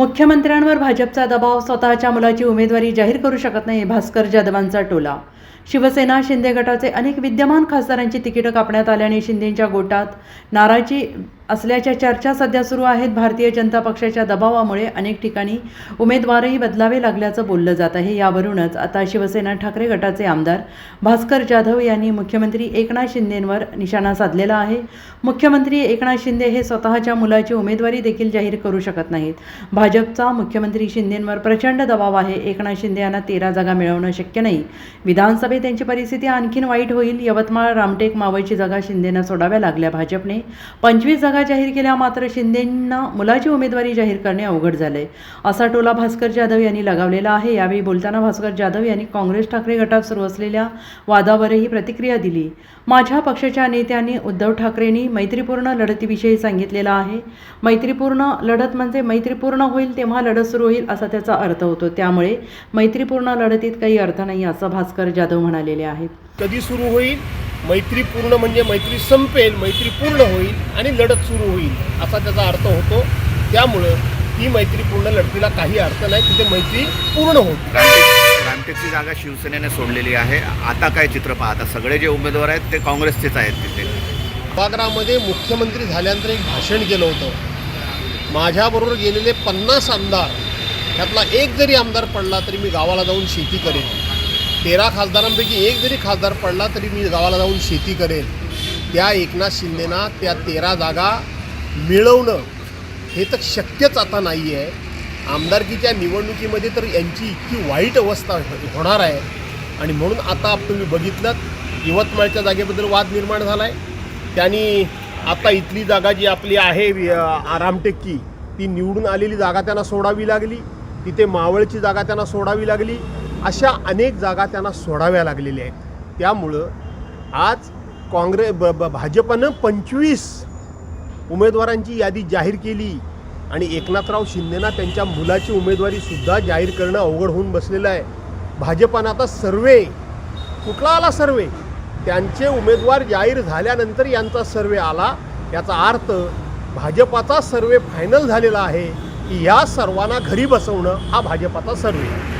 मुख्यमंत्र्यांवर भाजपचा दबाव स्वतःच्या मुलाची उमेदवारी जाहीर करू शकत नाही भास्कर जाधवांचा टोला. शिवसेना शिंदे गटाचे अनेक विद्यमान खासदारांची तिकीटं कापण्यात आल्याने शिंदेंच्या गोटात नाराजी असल्याच्या चर्चा सध्या सुरू आहेत. भारतीय जनता पक्षाच्या दबावामुळे अनेक ठिकाणी उमेदवारही बदलावे लागल्याचं बोललं जात आहे. यावरूनच आता शिवसेना ठाकरे गटाचे आमदार भास्कर जाधव यांनी मुख्यमंत्री एकनाथ शिंदेंवर निशाणा साधलेला आहे. मुख्यमंत्री एकनाथ शिंदे हे स्वतःच्या मुलाची उमेदवारी देखील जाहीर करू शकत नाहीत. भाजपचा मुख्यमंत्री शिंदेंवर प्रचंड दबाव आहे. एकनाथ शिंदे यांना तेरा जागा मिळवणं शक्य नाही. विधानसभेत त्यांची परिस्थिती आणखीन वाईट होईल. यवतमाळ रामटेक मावळची जागा शिंदेंना सोडाव्या लागल्या. भाजपने पंचवीस जागा जाहीर केल्या मात्र शिंदेंना मुलाची उमेदवारी जाहीर करणे अवघड झाले असा टोला भास्कर जाधव यांनी लगावलेला आहे. यावेळी बोलताना भास्कर जाधव यांनी काँग्रेस ठाकरे गटात सुरू असलेल्या वादावरही प्रतिक्रिया दिली. माझ्या पक्षाच्या नेत्यांनी उद्धव ठाकरेंनी मैत्रीपूर्ण लढतीविषयी सांगितलेला आहे. मैत्रीपूर्ण लढत म्हणजे मैत्रीपूर्ण होईल तेव्हा लढत सुरू होईल असा त्याचा अर्थ होतो. त्यामुळे मैत्रीपूर्ण लढतीत काही अर्थ नाही असं भास्कर जाधव म्हणालेले आहेत. कधी सुरू होईल? मैत्रीपूर्ण म्हणजे मैत्री संपेल मैत्री पूर्ण होईल आणि लढत सुरू होईल असा त्याचा अर्थ होतो. त्यामुळं ही मैत्रीपूर्ण लढतीला काही अर्थ नाही तिथे मैत्री पूर्ण होती रामटेक रामटेकची जागा शिवसेनेने सोडलेली आहे. आता काय चित्र पाहता? सगळे जे उमेदवार आहेत ते काँग्रेसचेच आहेत तिथे. सभागृहामध्ये मुख्यमंत्री झाल्यानंतर एक भाषण केलं होतं. माझ्याबरोबर गेलेले पन्नास आमदार त्यातला एक जरी आमदार पडला तरी मी गावाला जाऊन शेती करेन. तेरा खासदारांपैकी एक जरी खासदार पडला तरी मी गावाला जाऊन शेती करेन. त्या एकनाथ शिंदेना त्या तेरा जागा मिळवणं हे तर शक्यच आता नाही आहे आमदारकीच्या निवडणुकीमध्ये तर यांची इतकी वाईट अवस्था होणार आहे. आणि म्हणून आता तुम्ही बघितलं यवतमाळच्या जागेबद्दल वाद निर्माण झाला आहे त्यांनी आता इथली जागा जी आपली आहे आरामटेक्की ती निवडून आलेली जागा त्यांना सोडावी लागली. तिथे मावळची जागा त्यांना सोडावी लागली. अशा अनेक जागा त्यांना सोडाव्या लागलेल्या आहेत. त्यामुळं आज काँग्रेस ब ब- भाजपनं पंचवीस उमेदवारांची यादी जाहीर केली आणि एकनाथराव शिंदेना त्यांच्या मुलाची उमेदवारीसुद्धा जाहीर करणं अवघड होऊन बसलेलं आहे. भाजपानं आता सर्वे कुठला आला सर्वे? त्यांचे उमेदवार जाहीर झाल्यानंतर यांचा सर्वे आला. याचा अर्थ भाजपाचा सर्वे फायनल झालेला आहे की या सर्वांना घरी बसवणं हा भाजपाचा survey.